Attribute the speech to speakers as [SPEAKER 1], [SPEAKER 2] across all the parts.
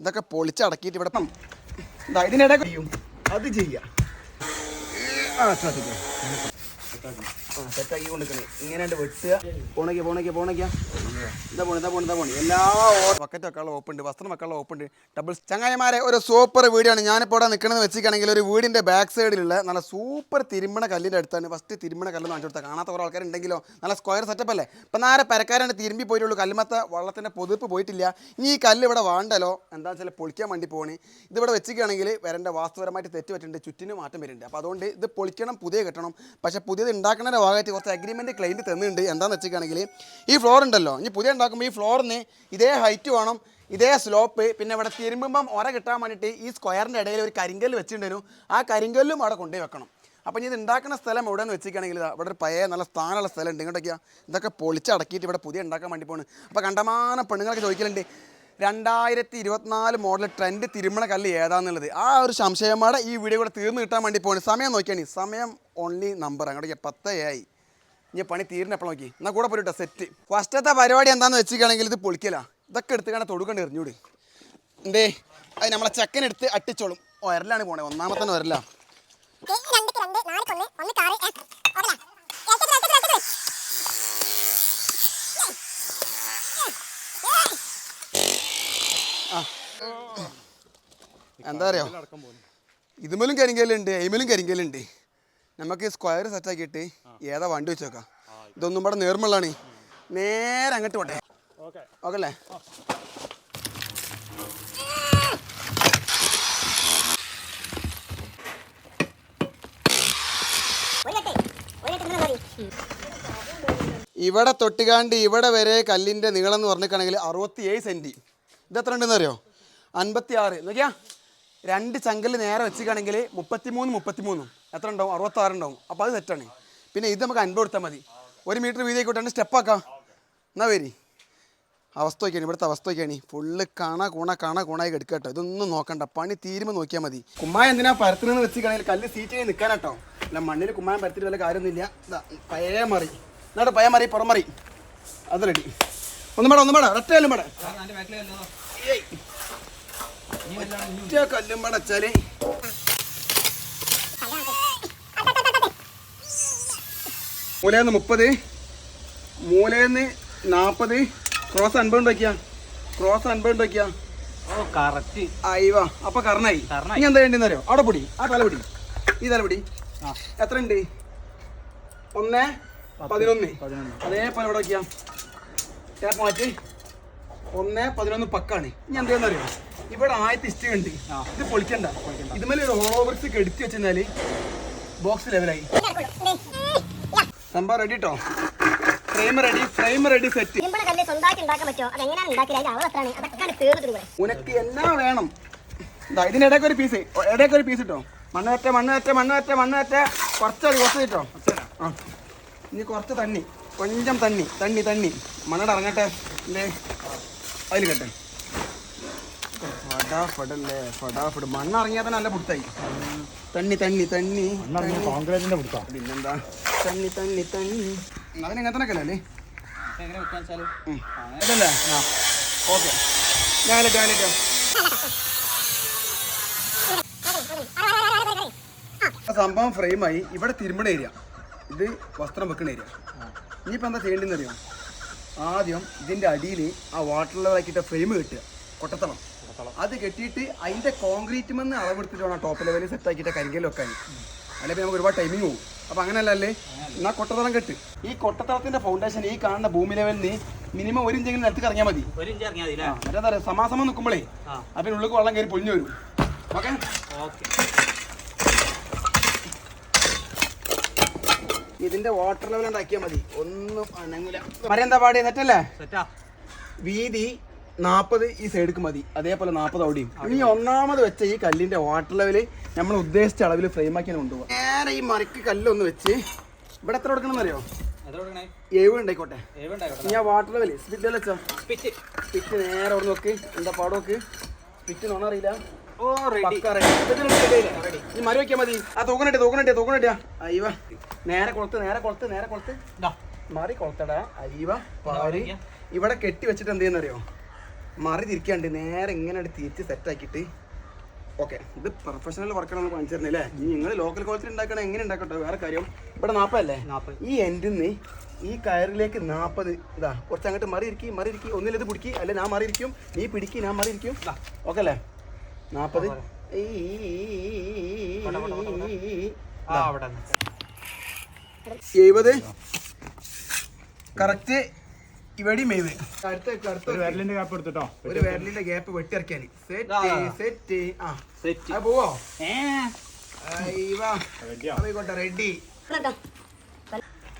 [SPEAKER 1] ഇതൊക്കെ പൊളിച്ചടക്കിയിട്ട് ഇവിടെ ഇതിനിടെ ചെയ്യും. അത് ചെയ്യാം. ഇങ്ങനെ വെട്ടുക. പോണയ്ക്ക പോണയ്ക്ക പോണയ്ക്ക ഇതാ പോണി ഇതാ പോണി ഇതാ പോണി. എല്ലാ ഓപ്പൺ ഉണ്ട് വസ്ത്രം ഓപ്പൺ ചങ്ങായിമാരെ ഒരു സൂപ്പർ വീടാണ് ഞാനിപ്പോൾ ഇവിടെ നിൽക്കണമെന്ന് വെച്ചിട്ടാണെങ്കിൽ ഒരു വീടിന്റെ ബാക്ക് സൈഡിലുള്ള നല്ല സൂപ്പർ തിരുമണ കല്ലിന്റെ അടുത്താണ്. ഫസ്റ്റ് തിരുമണ കല്ല് കാണിച്ചു കൊടുത്താൽ കാണാത്ത കുറേ ആൾക്കാരുണ്ടെങ്കിലോ നല്ല സ്ക്വയർ സെറ്റപ്പ് അല്ലേ? ഇപ്പം നേരെ പരക്കാരാണ് തിരുമ്പി പോയിട്ടുള്ളൂ. കല്ലുമത്ത വള്ളത്തിന്റെ പൊതുപ്പ് പോയിട്ടില്ല. ഇനി ഈ കല്ല് ഇവിടെ വേണ്ടല്ലോ? എന്താ വെച്ചാൽ പൊളിക്കാൻ വേണ്ടി പോകണേ ഇതിവിടെ വെച്ചിരിക്കുകയാണെങ്കിൽ വരേണ്ട വാസ്തുപരമായിട്ട് തെറ്റ് പറ്റുന്നുണ്ട് ചുറ്റിന് മാറ്റം വരുന്നുണ്ട്. അപ്പോൾ അതുകൊണ്ട് ഇത് പൊളിക്കണം പുതിയ കെട്ടണം. പക്ഷേ പുതിയത് ഉണ്ടാക്കുന്നതിന്റെ ഭാഗമായിട്ട് കുറച്ച് അഗ്രിമെന്റ് ക്ലൈന്റ് തന്നിട്ടുണ്ട്. എന്താണെന്ന് വെച്ചിരിക്കുകയാണെങ്കിൽ ഈ ഫ്ലോർ ഉണ്ടല്ലോ? ഇനി പുതിയ ഉണ്ടാക്കുമ്പോൾ ഈ ഫ്ലോറിന് ഇതേ ഹൈറ്റ് വേണം ഇതേ സ്ലോപ്പ് പിന്നെ ഇവിടെ തിരുമ്പുമ്പം ഒര കിട്ടാൻ വേണ്ടിയിട്ട് ഈ സ്ക്വയറിന്റെ ഇടയിൽ ഒരു കരിങ്കല്ല് വെച്ചിട്ടുണ്ടായിരുന്നു. ആ കരിങ്കല്ലും അവിടെ കൊണ്ടുപോയി വെക്കണം. ഇനി ഇത് ഉണ്ടാക്കുന്ന സ്ഥലം എവിടെ നിന്ന് വെച്ചിരിക്കുകയാണെങ്കിൽ ഇവിടെ ഒരു പഴയ നല്ല സ്ഥാനമുള്ള സ്ഥലം ഉണ്ട് ഇങ്ങോട്ടൊക്കെയാ ഇതൊക്കെ പൊളിച്ചടക്കിയിട്ട് ഇവിടെ പുതിയ ഉണ്ടാക്കാൻ വേണ്ടി പോണ് അപ്പോൾ കണ്ടമാനം പെണ്ണുങ്ങളൊക്കെ ചോദിക്കലുണ്ട് രണ്ടായിരത്തി ഇരുപത്തിനാല് മോഡൽ ട്രെൻഡ് തിരുമണ കല്ല് ഏതാന്നുള്ളത്? ആ ഒരു സംശയമാടെ ഈ വീഡിയോ കൂടെ തീർന്നു കിട്ടാൻ വേണ്ടി പോണ് സമയം നോക്കിയാണ് സമയം ഓൺലി നമ്പർ അങ്ങോട്ടേക്ക് പത്തേ ആയി. ഇനി പണി തീരുന്നപ്പോൾ നോക്കി. എന്നാൽ കൂടെ പോയിട്ട് സെറ്റ് ഫസ്റ്റത്തെ പരിപാടി എന്താണെന്ന് വെച്ചിരിക്കുകയാണെങ്കിൽ ഇത് പൊളിക്കല. ഇതൊക്കെ എടുത്ത് കാണാൻ തൊടുക്കണ്ട് എറിഞ്ഞൂടി. എന്തേ? അത് നമ്മളെ ചെക്കനെടുത്ത് അട്ടിച്ചോളും. ഒരലാണ് പോണേ ഒന്നാമത്തെ
[SPEAKER 2] ഏറ്റത്
[SPEAKER 1] എന്താ അറിയോ? ഇതുമേലും കരിങ്കല്ലുണ്ട് എയ്മേലും കരിങ്കല്ലുണ്ട്. നമുക്ക് സ്ക്വയർ സെറ്റ് ആക്കിയിട്ട് ഏതാ വണ്ടി വെച്ച് നോക്കാം ഇതൊന്നും ഇവിടെ നേർമുള്ളതാണ് നേരെ അങ്ങോട്ട് പോട്ടെ. ഓക്കെ. അല്ലേ ഇവിടെ തൊട്ടുകാണ്ട് ഇവിടെ വരെ കല്ലിന്റെ നീളം എന്ന് പറഞ്ഞിട്ടാണെങ്കിൽ അറുപത്തി ഏഴ് സെന്റി. ഇത് എത്ര ഉണ്ടെന്ന് അറിയോ? അൻപത്തി ആറ് നോക്കിയാ രണ്ട് ചങ്കൽ നേരെ വെച്ചിട്ടാണെങ്കിൽ മുപ്പത്തി മൂന്ന് മുപ്പത്തി മൂന്നും എത്ര ഉണ്ടാവും? അറുപത്താറ് ഉണ്ടാവും. അപ്പോൾ അത് തെറ്റാണ് പിന്നെ ഇത് നമുക്ക് അൻപത് കൊടുത്താൽ മതി. ഒരു മീറ്റർ വീതി ആയിക്കോട്ടെ സ്റ്റെപ്പ് ആക്കാം. എന്നാ വരി. അവസ്ഥ നോക്കിയാണ് ഇവിടുത്തെ അവസ്ഥ നോക്കിയാണ്. ഫുള്ള് കാണ കുണ കാണ കൂണായി കേട്ടോ. ഇതൊന്നും നോക്കണ്ട. പണി തീരുമ്പോൾ നോക്കിയാൽ മതി. കുമ്മായ എന്തിനാ പരത്തുന്നത് വെച്ചിട്ടാണെങ്കിൽ കല്ല് സീറ്റ് ചെയ്ത് കേട്ടോ. അല്ല മണ്ണിൽ കുമ്മായം പരത്തിട്ട് വല്ല കാര്യമൊന്നുമില്ല പയ മറി. എന്നാട്ടെ പയ മറി പുറം മറി. അത് റെഡി ഒന്നും വേണം ഒന്നും വേണം ഒറ്റ കല്ലും വേണം. ഒറ്റ കല്ലും വേണം മൂലേന്ന് മുപ്പത് മൂലേന്ന് നാൽപ്പത് ക്രോസ് അൻപത് വയ്ക്കുക ക്രോസ് അൻപത്
[SPEAKER 3] വയ്ക്കുക
[SPEAKER 1] അയ്യോ അപ്പൊ കർണായി. ഇനി എന്താ വേണ്ടെന്ന് അറിയോ? അവിടെ പൊടി. ആ തല പൊടി ഈ തല പൊടി. എത്ര ഉണ്ട് ഒന്ന് പതിനൊന്ന്. അതേപോലെ ഇവിടെ വയ്ക്കാം ടേപ്പ് മാറ്റി. ഒന്ന് പതിനൊന്ന് പക്കാണ്. ഇനി എന്താന്ന് അറിയോ? ഇവിടെ ആദ്യത്തെ ഇഷ്ടം ഉണ്ട്. ഇത് പൊളിക്കണ്ട. ഇതുമേലെ ഒരു ഹോളോവർസ് എടുത്തി വെച്ചാൽ ബോക്സ് ലെവലായി സംഭവം റെഡി കേട്ടോ frame ready frame ready set ഉനക്ക് എന്നാ വേണം? ഇതാ ഇതിനിടയ്ക്ക് ഒരു പീസ് ഇടയ്ക്ക് ഒരു പീസ് ഇട്ടോ. മണ്ണ് വറ്റ മണ്ണ് വറ്റ മണ്ണ് വറ്റ മണ്ണ് വറ്റ. കുറച്ച് കുറച്ച് കിട്ടോ ആ. ഇനി കുറച്ച് തണ്ണി. കൊഞ്ചം തണ്ണി. തണ്ണി തണ്ണി. മണ്ണട ഇറങ്ങട്ടെ. അല്ലേ അതിൽ ഫടാ ഫടാഫടല്ലേ ഫടാഫട് ഫട. ഇറങ്ങിയാൽ തന്നെ നല്ല പുടുത്തായി തണ്ണി തണ്ണി തണ്ണി.
[SPEAKER 3] കോൺക്രീറ്റിന്റെ കൊടുക്കാം
[SPEAKER 1] പിന്നെന്താ? തണ്ണി തണ്ണി തണ്ണി. അതിന് എങ്ങനെ തന്നെ അല്ലേ അതല്ലേ ഓക്കെ. ഞാനിട്ടോ ഞാനിട്ടോ. സംഭവം ഫ്രെയിമായി. ഇവിടെ തിരുമ്പണ ഏരിയ. ഇത് വസ്ത്രം വെക്കണ ഏരിയ. ഇനിയിപ്പോൾ എന്താ ചെയ്യേണ്ടതെന്ന് അറിയാം ആദ്യം ഇതിന്റെ അടിയിൽ ആ വാട്ടർ ലെവലാക്കിയിട്ട് ഫ്രെയിം കെട്ടുക. കൊട്ടത്തളം. അത് കെട്ടിയിട്ട് അതിന്റെ കോൺക്രീറ്റ് മെന്ന് അളവെടുത്തിട്ട് വേണം ടോപ്പ് ലെവലിൽ സെറ്റ് ആക്കിയിട്ട് കരിങ്കലൊക്കെ അല്ലെങ്കിൽ നമുക്ക് ഒരുപാട് ടൈമിങ് പോകും അപ്പോൾ അങ്ങനെയല്ലേ എന്നാൽ കൊട്ടത്തളം കെട്ട്. ഈ കൊട്ടത്തളത്തിന്റെ ഫൗണ്ടേഷൻ ഈ കാണുന്ന ഭൂമി ലെവലിൽ നിന്ന് മിനിമം ഒരു ഇഞ്ചെങ്കിലും നിലത്തേക്ക് ഇറങ്ങിയാൽ മതി.
[SPEAKER 3] എന്താ ഇഞ്ച് ഇറങ്ങിയാൽ മതി
[SPEAKER 1] ആ, മറ്റേതാ പറയാ സമാസമം നിൽക്കുമ്പോഴേ അപ്പം ഉള്ളിൽ വെള്ളം കയറി പൊളിഞ്ഞു വരും. ഓക്കെ? ഇതിന്റെ വാട്ടർ ലെവൽ ഉണ്ടാക്കിയാൽ മതി. ഒന്നും അനങ്ങൂല. മരെന്താ പാടിയ സെറ്റല്ലേ?
[SPEAKER 3] സെറ്റാ.
[SPEAKER 1] വീതി നാൽപ്പത് ഈ സൈഡിക്ക് മതി. അതേപോലെ നാൽപ്പത് അവിടെയും. ഇനി ഒന്നാമത് വെച്ച ഈ കല്ലിന്റെ വാട്ടർ ലെവൽ നമ്മൾ ഉദ്ദേശിച്ച അളവിൽ ഫ്രെയിം ആക്കി കൊണ്ടുപോകാം നേരെ ഈ മരക്ക് കല്ലൊന്ന് വെച്ച് ഇവിടെ എത്ര കൊടുക്കണം?
[SPEAKER 3] എന്നറിയോ
[SPEAKER 1] ഏഴ് ഉണ്ടായിക്കോട്ടെ ആ വാട്ടർ ലെവൽ സ്പിറ്റ് വെച്ചോ?
[SPEAKER 3] സ്പിറ്റ്
[SPEAKER 1] സ്പിറ്റ് നേരെ അവിടെ നോക്ക്. എന്താ പാടം നോക്ക്? സ്പിറ്റ് നോണ അറിയില്ല? നീ മരം വെക്കാൻ മതി. ആ തൂക്കണട്ടെ തൂക്കണട്ടെ തൂക്കണട്ടെ. അയ്യവ. നേരെ കൊളുത്ത് നേരെ കൊളുത്ത് നേരെ കൊളുത്ത്. മാറി കൊളുത്തടാ. അയ്യവ പാരി ഇവിടെ കെട്ടി വെച്ചിട്ട് എന്ത് ചെയ്യുന്നറിയോ? മറി തിരിക്കാണ്ട് നേരെ ഇങ്ങനെ തിരിച്ച് സെറ്റ് ആക്കിയിട്ട് ഓക്കെ ഇത് പ്രൊഫഷണൽ വർക്കാണെന്ന് കാണിച്ചു തരുന്നില്ലേ ഇനി നിങ്ങൾ ലോക്കൽ കോളേജിൽ ഉണ്ടാക്കണ എങ്ങനെ ഉണ്ടാക്കട്ടോ വേറെ കാര്യം ഇവിടെ നാൽപ്പതല്ലേ
[SPEAKER 3] നാൽപ്പത്
[SPEAKER 1] ഈ എൻഡിൽ നിന്ന് ഈ കയറിലേക്ക് നാൽപ്പത് ഇതാ കുറച്ച് അങ്ങോട്ട് മറി ഇരിക്കി മറി ഇരിക്കി ഒന്നിലത് പിടിക്കി അല്ലെ ഞാൻ മറി ഇരിക്കും നീ പിടിക്കി ഞാൻ മറി ഇരിക്കും ഓക്കെ അല്ലേ നാൽപ്പത്. എഴുപത് കറക്റ്റ് അടുത്ത അടുത്ത
[SPEAKER 4] ഒരു വിരലിന്റെ ഗ്യാപ്പ് എടുത്തിട്ടോ.
[SPEAKER 1] ഒരു വിരലിന്റെ ഗ്യാപ്പ് സെറ്റ്
[SPEAKER 3] ആ.
[SPEAKER 1] സെറ്റ് ആ.
[SPEAKER 3] സെറ്റ്.
[SPEAKER 1] പോവോ? റെഡി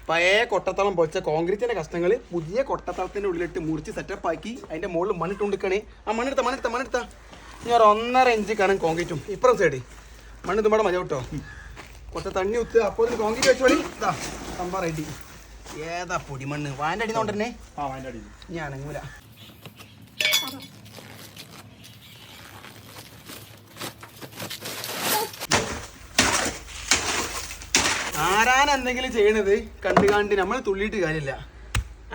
[SPEAKER 1] പഴയ കൊട്ടത്തളം പൊച്ച കോൺക്രീറ്റിന്റെ കഷ്ണങ്ങൾ പുതിയ കൊട്ടത്തളത്തിന്റെ ഉള്ളിലിട്ട് മുറിച്ച് സെറ്റപ്പ് ആക്കി അതിന്റെ മുകളിൽ മണ്ണിട്ട് കൊണ്ടിരിക്കണേ ആ മണ്ണെടുത്ത മണ്ണെടുത്ത മണ്ണെടുത്ത. ഇനി ഒരു ഒന്നര ഇഞ്ച് കാണാൻ കോൺക്രീറ്റും ഇപ്പുറം സൈഡ് മണ്ണ് ഇതുമ്പോൾ മതി കേട്ടോ. കൊട്ട തണ്ണി ഉത്ത് അപ്പോൾ കോൺക്രീറ്റ് വെച്ചോളി ഇതാ സംഭവം റെഡി ഏതാ പൊടിമണ്ണ്? വാന്റെ അടി നോണ്ടന്നെ
[SPEAKER 4] ആ വാന്റെ അടി
[SPEAKER 1] ഞാൻ അനങ്ങൂല. ആരാൻ എന്തെങ്കിലും ചെയ്യണത്? കണ്ട് കണ്ട് നമ്മൾ തുള്ളിയിട്ട് കാര്യമില്ല.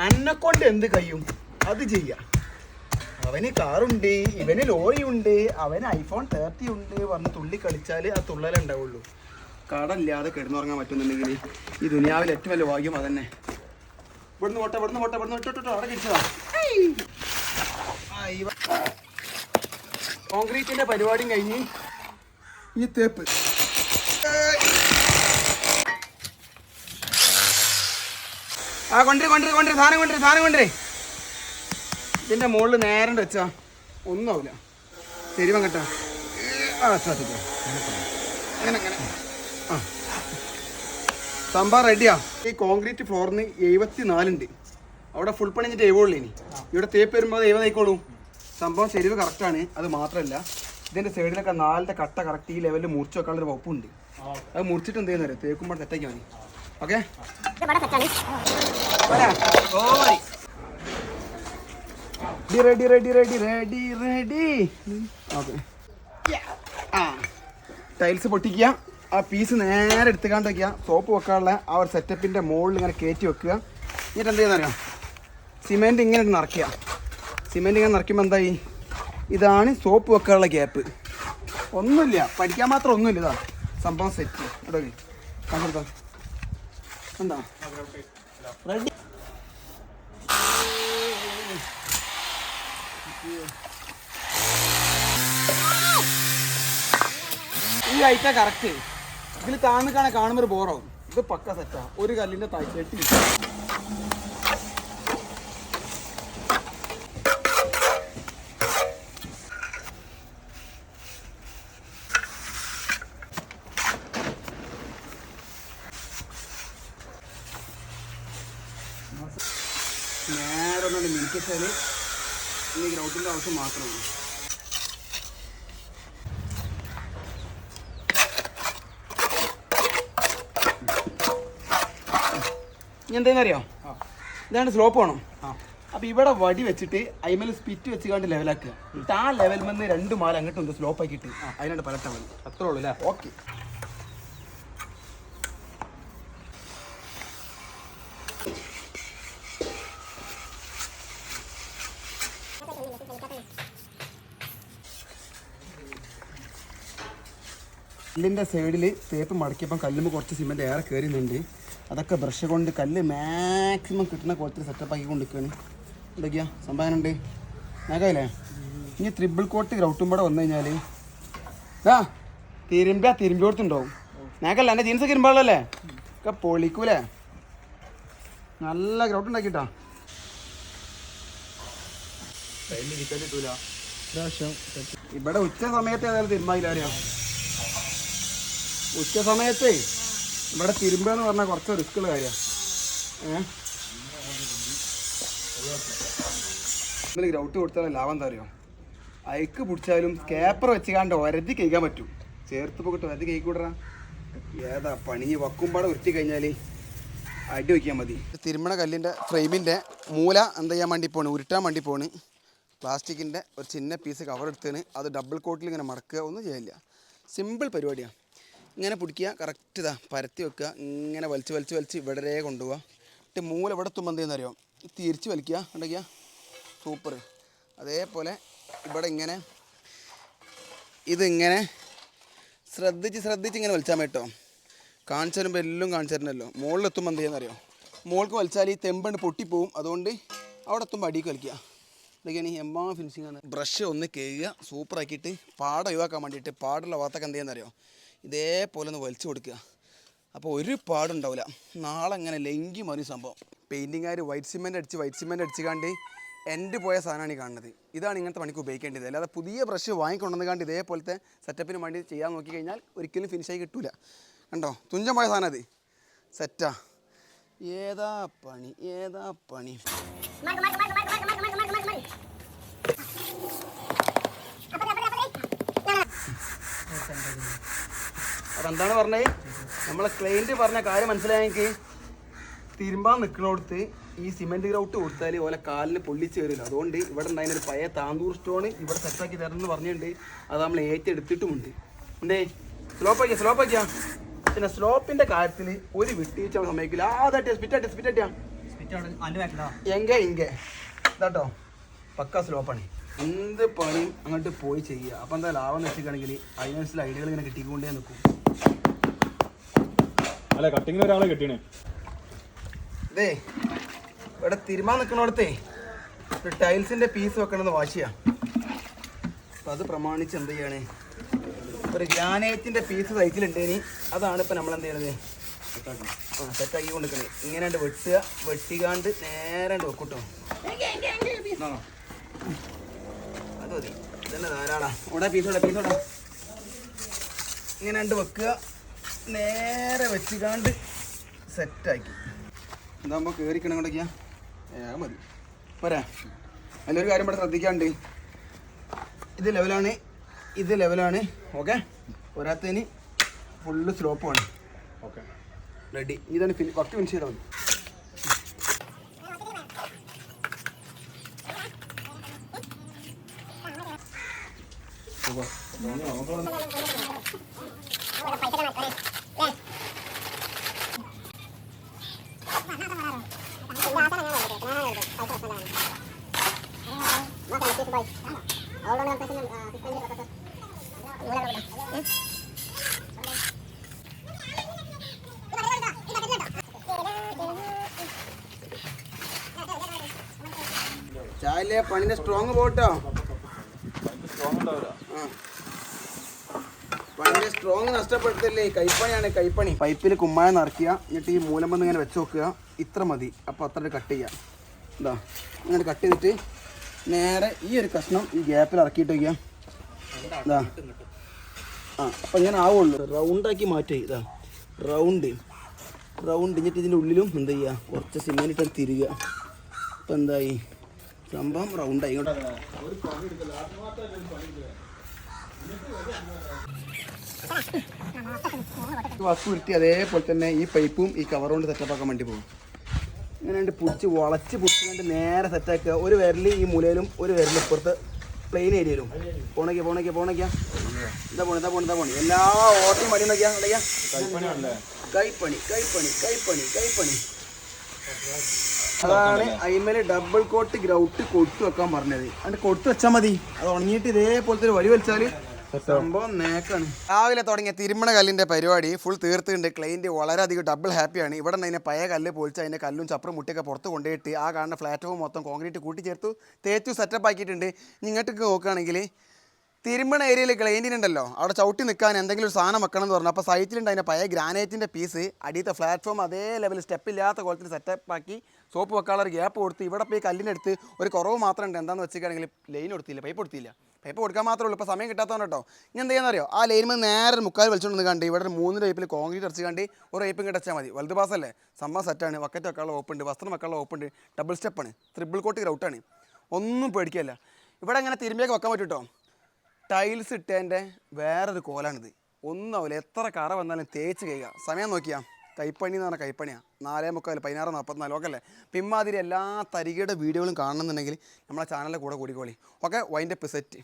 [SPEAKER 1] അന്നെ കൊണ്ട് എന്ത് കഴിയും? അത് ചെയ്യ. അവന് കാറുണ്ട് ഇവന് ലോറിയുണ്ട് അവന് ഐഫോൺ തേർട്ടി ഉണ്ട് പറഞ്ഞ് തുള്ളി കളിച്ചാൽ ആ തുള്ളലേ കടമില്ലാതെ കിടന്നുറങ്ങാൻ പറ്റുന്നുണ്ടെങ്കിൽ ഈ ദുനിയാവിൽ ഏറ്റവും വലിയ ഭാഗ്യം അതന്നെ. ഇവിടുന്ന് പോട്ടെ ഇവിടുന്ന് പോട്ടെ ഇവിടുന്ന് ഇട്ടോ അവിടെ കിടിച്ചതാ കോൺക്രീറ്റിന്റെ പരിപാടിയും കഴിഞ്ഞ് ഈ തേപ്പ്. ആ കൊണ്ടേ കൊണ്ടേ കൊണ്ടേ സാധനം കൊണ്ടേ സാധനം കൊണ്ടേ ഇതിന്റെ മുകളിൽ നേരം വെച്ചാ ഒന്നും ആവില്ല ശരി വങ്ങട്ടാ ആ സാധിക്കാം അങ്ങനെ അങ്ങനെ. സംഭവം റെഡിയാ. ഈ കോൺക്രീറ്റ് ഫ്ലോറിന് എഴുപത്തി നാലുണ്ട് അവിടെ ഫുൾ പണിഞ്ഞിട്ട് എഴുപുള്ളൂ ഇനി. ഇവിടെ തേപ്പ് വരുമ്പോൾ അത് ആയിക്കോളും. സംഭവം ചെരിവ് കറക്റ്റാണ് അത് മാത്രമല്ല ഇതിന്റെ സൈഡിലൊക്കെ നാലിന്റെ കട്ട കറക്റ്റ് ഈ ലെവലിൽ മുറിച്ച് വെക്കാനുള്ള ഒരു വകുപ്പുണ്ട്. അത് മുറിച്ചിട്ട് എന്ത് ചെയ്യുന്നവരെ തേക്കുമ്പോൾ സെറ്റാക്കി മതി. Okay ready ready ready ready ready okay tiles പൊട്ടിക്കുക. ആ പീസ് നേരെ എടുത്തുകാണ്ട് വയ്ക്കുക സോപ്പ് വെക്കാനുള്ള ആ ഒരു സെറ്റപ്പിന്റെ മുകളിൽ ഇങ്ങനെ കയറ്റി വെക്കുക. എന്നിട്ട് എന്ത് ചെയ്യുന്നറിയാം? സിമെന്റ് ഇങ്ങനെ നിറയ്ക്കുക. സിമെന്റ് ഇങ്ങനെ നിറയ്ക്കുമ്പോൾ എന്തായി? ഇതാണ് സോപ്പ് വെക്കാനുള്ള ഗ്യാപ്പ് ഒന്നുമില്ല. പഠിക്കാൻ മാത്രം ഒന്നുമില്ല. ഇതാ സംഭവം സെറ്റ് കണ്ടെടുത്തോ എന്താ റെഡി ഈ ഐറ്റ കറക്റ്റ് ഇതിൽ താന്ന് കാണാൻ കാണുമ്പോൾ ബോറാവും. ഇത് പക്ക സെറ്റാ ഒരു കല്ലിന്റെ താഴ്ചയെട്ടി നേരെ ഒന്നുകൊണ്ട് മിനിക്കിച്ചാൽ ഈ ഗ്രൗണ്ടിന്റെ ആവശ്യം മാത്രമേ ഇനി എന്താണെന്നറിയോ ഇതാണ് സ്ലോപ്പ് വേണം. അപ്പൊ ഇവിടെ വടി വെച്ചിട്ട് അയിമൽ സ്പിറ്റ് വെച്ച് കണ്ട് ലെവലാക്കുക ആ ലെവൽ നിന്ന് രണ്ട് മാല അങ്ങോട്ട് ഉണ്ട് സ്ലോപ്പ് ആക്കിയിട്ട് അതിനാണ്ട് പലട്ടാ മതി
[SPEAKER 3] അത്രേ ഉള്ളൂ അല്ലേ?
[SPEAKER 1] ഓക്കെ കല്ലിന്റെ സൈഡിൽ തേപ്പ് മടക്കിയപ്പം കല്ലുമ്പോൾ കുറച്ച് സിമെന്റ് ഏറെ കയറുന്നുണ്ട് അതൊക്കെ ബ്രഷ് കൊണ്ട് കല്ല് മാക്സിമം കിട്ടുന്ന കോലത്തിൽ സെറ്റപ്പ് ആക്കി കൊണ്ടിരിക്കുകയാണ് എന്തൊക്കെയാ? സംഭാവന ഉണ്ട്. നേക്കായില്ലേ ഇനി ത്രിബിൾ കോട്ട് ഗ്രൗട്ടും വന്നു കഴിഞ്ഞാൽ ആ തിരുമ്പ തിരുമ്പി കൊടുത്തുണ്ടാവും നേക്കല്ല എന്റെ ജീൻസ് തിരുമ്പാളല്ലേ ഒക്കെ പൊളിക്കൂലേ? നല്ല ഗ്രൗട്ട് ഉണ്ടാക്കിട്ടാ. ഇവിടെ ഉച്ച സമയത്ത് ഏതായാലും തിരുമ്പായില്ല ഉച്ച സമയത്തേ ഇവിടെ തിരുമ്പുക എന്ന് പറഞ്ഞാൽ കുറച്ച് റിസ്ക് ഉള്ള കാര്യമാണ് ഏഹ് ഗ്രൗട്ട് കൊടുത്താൽ ലാഭം എന്താ അറിയോ? അയക്ക് പിടിച്ചാലും സ്കാപ്പർ വെച്ചുകാണ്ട് ഒരതി കഴിക്കാൻ പറ്റും. ചേർത്ത് പോയിട്ട് ഒരതി കഴിക്കൂടാ ഏതാ പണി? വക്കുമ്പാടെ ഉരുട്ടി കഴിഞ്ഞാൽ അടി വയ്ക്കാൻ മതി. തിരുമണ കല്ലിന്റെ ഫ്രെയിമിന്റെ മൂല എന്താ ചെയ്യാൻ വേണ്ടി പോണ്? ഉരുട്ടാൻ വേണ്ടി പോണ്. പ്ലാസ്റ്റിക്കിന്റെ ഒരു ചിന്ന പീസ് കവർ എടുത്തതിന് അത് ഡബിൾ കോട്ടിൽ ഇങ്ങനെ മടക്കുക. ഒന്നും ചെയ്യില്ല സിമ്പിൾ പരിപാടിയാണ് ഇങ്ങനെ പിടിക്കുക കറക്റ്റ് ഇതാ പരത്തി വെക്കുക ഇങ്ങനെ വലിച്ച് വലിച്ച് വലിച്ച് ഇവിടെ കൊണ്ടുപോവുക. എന്നിട്ട് മൂല ഇവിടെ എത്തുമ്പോൾ എന്തെന്ന് അറിയാം? തിരിച്ച് വലിക്കുക ഉണ്ടെങ്കിൽ സൂപ്പർ അതേപോലെ ഇവിടെ ഇങ്ങനെ ഇതിങ്ങനെ ശ്രദ്ധിച്ച് ശ്രദ്ധിച്ച് ഇങ്ങനെ വലിച്ചാൽ കേട്ടോ. കാണിച്ചു തരുമ്പോൾ എല്ലാം കാണിച്ചു തരണമല്ലോ മുകളിലെത്തുമ്പോൾ എന്ത് ചെയ്യുന്നറിയോ മുകൾക്ക് വലിച്ചാൽ ഈ തെമ്പണ്ട് പൊട്ടിപ്പോവും. അതുകൊണ്ട് അവിടെ എത്തുമ്പോൾ അടിക്ക് വലിക്കുക. ഇതൊക്കെയാണ് ഈ എമ്മാ ഫിനിഷിംഗ് ആണ്. ബ്രഷ് ഒന്ന് കേൾക്കുക സൂപ്പറാക്കിയിട്ട് പാടം ഒഴിവാക്കാൻ വേണ്ടിയിട്ട് പാടുള്ള ഭാഗത്തൊക്കെ എന്ത് ഇതേപോലെ ഒന്ന് വലിച്ചു കൊടുക്കുക. അപ്പോൾ ഒരു പാടുണ്ടാവില്ല നാളെ അങ്ങനെ ലെങ്കി മതി സംഭവം. പെയിന്റിങ്ങുകാർ വൈറ്റ് സിമെന്റ് അടിച്ച് വൈറ്റ് സിമെന്റ് അടിച്ച് കാണ്ട് എന്റെ പോയ സാധനമാണ് ഈ കാണുന്നത്. ഇതാണ് ഇങ്ങനത്തെ പണിക്ക് ഉപയോഗിക്കേണ്ടത്. അല്ലാതെ പുതിയ ബ്രഷ് വാങ്ങിക്കൊണ്ടുവന്ന് കണ്ട് ഇതേപോലത്തെ സെറ്റപ്പിന് വേണ്ടി ചെയ്യാൻ നോക്കി കഴിഞ്ഞാൽ ഒരിക്കലും ഫിനിഷായി കിട്ടില്ല കണ്ടോ? തുഞ്ചം പോയ സാധനം അത്. സെറ്റാ ഏതാ പണി? ഏതാ പണി?
[SPEAKER 2] മാർക്ക് മാർക്ക് മാർക്ക്
[SPEAKER 1] എന്താണ് പറഞ്ഞത് നമ്മളെ ക്ലൈന്റ് പറഞ്ഞ കാര്യം മനസ്സിലായെങ്കിൽ തിരുമ്പാൻ നിൽക്കണോടത്ത് ഈ സിമെന്റ് ഗ്രൗട്ട് കൊടുത്താൽ ഓലെ കാലിന് പൊള്ളിച്ച് കയറില്ല അതുകൊണ്ട് ഇവിടെ ഉണ്ടായിരുന്ന ഒരു പഴയ താന്തൂർ സ്റ്റോൺ ഇവിടെ സെറ്റാക്കി തരണം എന്ന് പറഞ്ഞിട്ടുണ്ട്. അത് നമ്മൾ ഏറ്റെടുത്തിട്ടുമുണ്ട്. എന്തേ? സ്ലോപ്പ് ആക്കിയാ സ്ലോപ്പ് ആക്കിയാ പിന്നെ സ്ലോപ്പിന്റെ കാര്യത്തിൽ ഒരു വിട്ടുവീഴ്ച സമയക്കില്ല സമ്മതിക്കില്ല. ആ അതാട്ടിയാ സ്പിറ്റാട്ടിയാ സ്പിറ്റാട്ടിയാ
[SPEAKER 3] സ്പിറ്റ് അവിടെ അന്റെ ബാക്കിലോ
[SPEAKER 1] ഇതാട്ടോ പക്ക സ്ലോപ്പാണ് എന്ത് പണിയും അങ്ങോട്ട് പോയി ചെയ്യുക അപ്പം എന്താ ലാഭം വെച്ചിട്ടാണെങ്കിൽ അതിനനുസരിച്ച് ഐഡിയകൾ ഇങ്ങനെ കിട്ടിക്കൊണ്ടേ നിൽക്കും
[SPEAKER 4] അല്ല കട്ടിങ്ങിന് ഒരാളെ കെട്ടിയണേ
[SPEAKER 1] ഇതേ ഇവിടെ തിരുമാൻ നിൽക്കണോടത്തേ ഒരു പീസ് വെക്കണമെന്ന് വാശിയാ അപ്പം അത് പ്രമാണിച്ച് എന്ത് ചെയ്യാണ്? ഒരു ഗ്രാനൈറ്റിന്റെ പീസ് സൈസിലുണ്ടേനി അതാണ് ഇപ്പം നമ്മൾ എന്ത് ചെയ്യണത്? ആ സെറ്റാക്കി കൊണ്ടിരിക്കണേ ഇങ്ങനെ വെട്ടുക വെട്ടിക്കാണ്ട് നേരെ വെക്കൂട്ടോ അത് മതി. ഇതന്നെ ധാരാളാ. ഇവിടെ പീസോടെ പീസോടാ ഇങ്ങനെ വെക്കുക. നേരെ വെച്ചിക്കാണ്ട് സെറ്റാക്കി. ഇതാകുമ്പോൾ കയറിക്കണം കൊണ്ടൊക്കെയാ? ഏ മതി. പോരാ. അതിലൊരു കാര്യം ഇവിടെ ശ്രദ്ധിക്കാണ്ട്. ഇത് ലെവലാണ് ഇത് ലെവലാണ് ഓക്കെ? പോരാത്തതിന് ഫുള്ള് സ്ലോപ്പാണ്
[SPEAKER 4] ഓക്കെ.
[SPEAKER 1] റെഡി ഇതാണ് ഫിനി വർക്ക് ഫിനിഷ് ചെയ്താൽ മതി. boy. ചായല്ലേ? പണിന്റെ സ്ട്രോങ് പോട്ടോ. പണിന്റെ സ്ട്രോങ് നഷ്ടപ്പെടുത്തല്ലേ? കൈപ്പണിയാണ് കൈപ്പണി. പൈപ്പിൽ കുമ്മായ നിറക്കുക എന്നിട്ട് ഈ മൂലം വന്ന് ഇങ്ങനെ വെച്ച് നോക്കുക. ഇത്ര മതി. അപ്പൊ അത്ര കട്ട് ചെയ്യാം. എന്താ അങ്ങനെ കട്ട് ചെയ്തിട്ട് നേരെ ഈ ഒരു കഷ്ണം ഈ ഗ്യാപ്പിൽ ഇറക്കിയിട്ട് വയ്ക്കുക. ഇതാ. ആ അപ്പം ഇങ്ങനെ ആവുള്ളൂ. റൗണ്ടാക്കി മാറ്റി ഇതാ. റൗണ്ട് റൗണ്ട് എന്നിട്ട് ഇതിന്റെ ഉള്ളിലും എന്ത് ചെയ്യുക? കുറച്ച് സിമെന്റ് ഇട്ട് തിരികുക അപ്പം എന്തായി? സംഭവം റൗണ്ടായി ഇങ്ങോട്ട് വസ്തു ഉരുട്ടി അതേപോലെ തന്നെ ഈ പൈപ്പും ഈ കവറും കൊണ്ട് സെറ്റപ്പ് ആക്കാൻ വേണ്ടി പോകും. ഇങ്ങനെ ഉണ്ട് പിടിച്ച് വളച്ച് പിടിച്ചുകൊണ്ട് നേരെ സെറ്റാക്കുക ഒരു വിരൽ ഈ മൂലയിലും ഒരു വിരൽ ഇപ്പുറത്ത് പ്ലെയിൻ ഏരിയയിലും പോണയ്ക്ക പോണയ്ക്ക പോണയ്ക്ക എന്താ പോണി എന്താ പോണി എന്താ പോണി. എല്ലാ ഓട്ടയും പണി നോക്കിയാ നോക്കിയാ കൈപ്പണി കൈപ്പണി കൈപ്പണി കൈപ്പണി. അതാണ് അയിമേൽ ഡബിൾ കോട്ട് ഗ്രൗട്ട് കൊടുത്തു വെക്കാൻ പറഞ്ഞത്. അതിന്റെ കൊടുത്തു വെച്ചാൽ മതി. അത് ഉണങ്ങിയിട്ട് ഇതേപോലത്തെ ഒരു വഴി വലിച്ചാൽ രാവിലെ തുടങ്ങിയ തിരുമണ കല്ലിന്റെ പരിപാടി ഫുൾ തീർത്തുണ്ട് ക്ലൈന്റ് വളരെയധികം ഡബിൾ ഹാപ്പിയാണ് ഇവിടെ നിന്ന് അതിനെ പഴയ കല്ല് പൊളിച്ച് അതിന്റെ കല്ലും ചപ്പറും മുട്ടിയൊക്കെ പുറത്ത് കൊണ്ടുപോയിട്ട് ആ കാണുന്ന പ്ലാറ്റ്ഫോം മൊത്തം കോൺക്രീറ്റ് കൂട്ടിച്ചേർത്തു. തേച്ചു സെറ്റപ്പ് ആക്കിയിട്ടുണ്ട്. ഇങ്ങോട്ടേക്ക് നോക്കുകയാണെങ്കിൽ തിരുമണ ഏരിയയിൽ ക്ലൈന്റിനുണ്ടല്ലോ അവിടെ ചവിട്ടി നിൽക്കാൻ എന്തെങ്കിലും ഒരു സാധനം വെക്കണം എന്ന് പറഞ്ഞു അപ്പോൾ സൈറ്റിലുണ്ട് അതിന്റെ പഴയ ഗ്രാനൈറ്റിന്റെ പീസ് അടിയത്തെ പ്ലാറ്റ്ഫോം അതേ ലെവൽ സ്റ്റെപ്പ് ഇല്ലാത്ത കോലത്തിൽ സെറ്റപ്പ് ആക്കി സോപ്പ് വെക്കാനുള്ള ഒരു ഗ്യാപ്പ് കൊടുത്ത് ഇവിടെ പോയി കല്ലിന്റെ അടുത്ത് ഒരു കുറവ് മാത്രം ഉണ്ട്. എന്താണെന്ന് വെച്ചിട്ടാണെങ്കിൽ ലൈൻ കൊടുത്തില്ല പൈപ്പ് കൊടുത്തില്ല. പൈപ്പ് കൊടുക്കാൻ മാത്രമേ ഉള്ളൂ. ഇപ്പോൾ സമയം കിട്ടാത്തതുകൊണ്ട് കേട്ടോ. ഇനി എന്ത് ചെയ്യാന്നറിയോ? ആ ലൈനിൽ നേരെ മുക്കാൽ വലിച്ചുകൊണ്ട് കണ്ട് ഇവിടെ ഒരു മൂന്ന് ടൈപ്പിൽ കോൺക്രീറ്റ് അടച്ച് കണ്ട് ഒരു ടൈപ്പും കിടച്ചാൽ മതി. വലുത് പാസല്ലേ സമ്മ സെറ്റാണ് വക്കറ്റ് വെക്കാനുള്ള ഓപ്പുണ്ട് വസ്ത്രം വെക്കാനുള്ള ഓപ്പുണ്ട് ഡബിൾ സ്റ്റെപ്പാണ് ത്രിബിൾ കോട്ട് ഗ്രൗട്ടാണ് ഒന്നും പേടിക്കല്ല. ഇവിടെ അങ്ങനെ തിരുമ്പിയൊക്കെ വെക്കാൻ പറ്റും കേട്ടോ ടൈൽസ് ഇട്ടതിന്റെ വേറൊരു കോലാണിത്. ഒന്നാവില്ല എത്ര കറ വന്നാലും തേച്ച് കഴിയുക സമയം നോക്കിയാ. കൈപ്പണി എന്ന് പറഞ്ഞാൽ കൈപ്പണിയാണ് നാലേ മുക്കാൽ പതിനാറ് നാൽപ്പത്തിനാല് ഓക്കെ അല്ലേ? പിമ്മാതിരി എല്ലാ തരികയുടെ വീഡിയോകളും കാണണമെന്നുണ്ടെങ്കിൽ നമ്മളെ ചാനലിന്റെ കൂടെ കൂടിക്കോളി. ഓക്കെ? വൈന്റെ സെറ്റ്